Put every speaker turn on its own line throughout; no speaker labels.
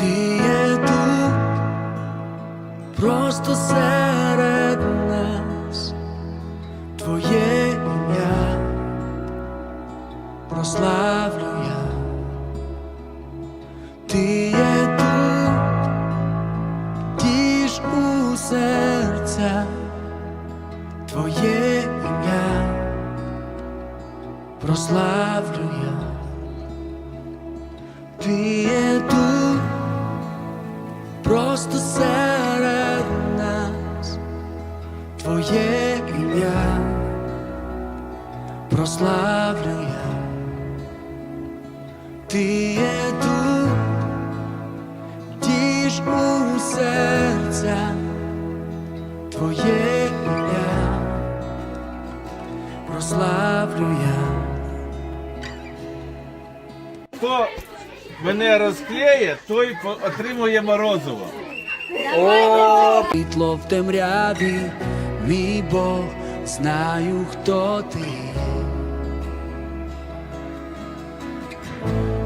Ти є тут, просто серед нас, твоє ім'я прославлю я. ти є тут, тіж у серця, твоє ім'я прославлю я. ти є тут просто серед нас, твоє ім'я прославлю я. Ти є тут, тіж у серця, твоє ім'я прославлю я.
Хто мене розклеє, той отримує морозиво.
Світло в темряві, мій Бог, знаю, хто ти.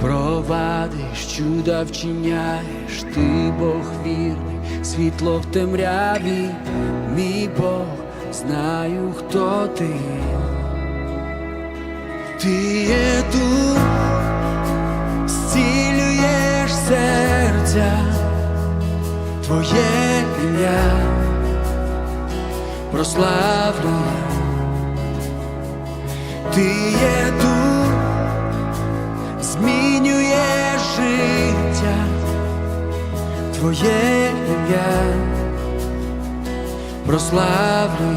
Провадиш, чуда вчиняєш, ти Бог вірний, світло в темряві, мій Бог, знаю, хто ти. Ти є тут, серця твоє ім'я прославлю. Ти є тут, змінюєш життя, твоє ім'я прославлю.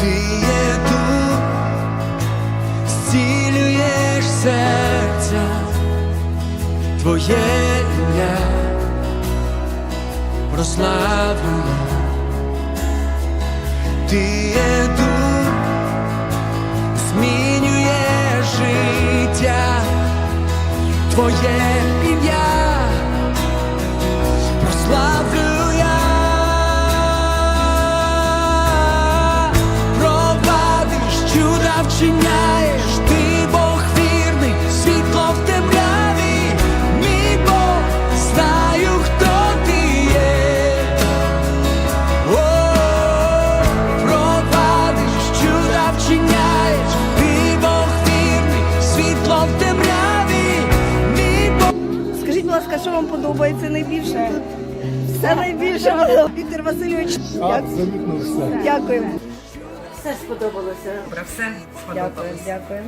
Ти є тут, зцілюєш серця, твоє ім'я прославлю я. Ти є тут, змінює життя, твоє ім'я прославлю я. Провадиш, чуда вчиняєш,
ласка, що вам подобається найбільше? Все найбільше Віктор Васильович. Абсолютно все. Дякую.
Все сподобалося.
Добре, все
Дякую,
сподобалось.
дякую.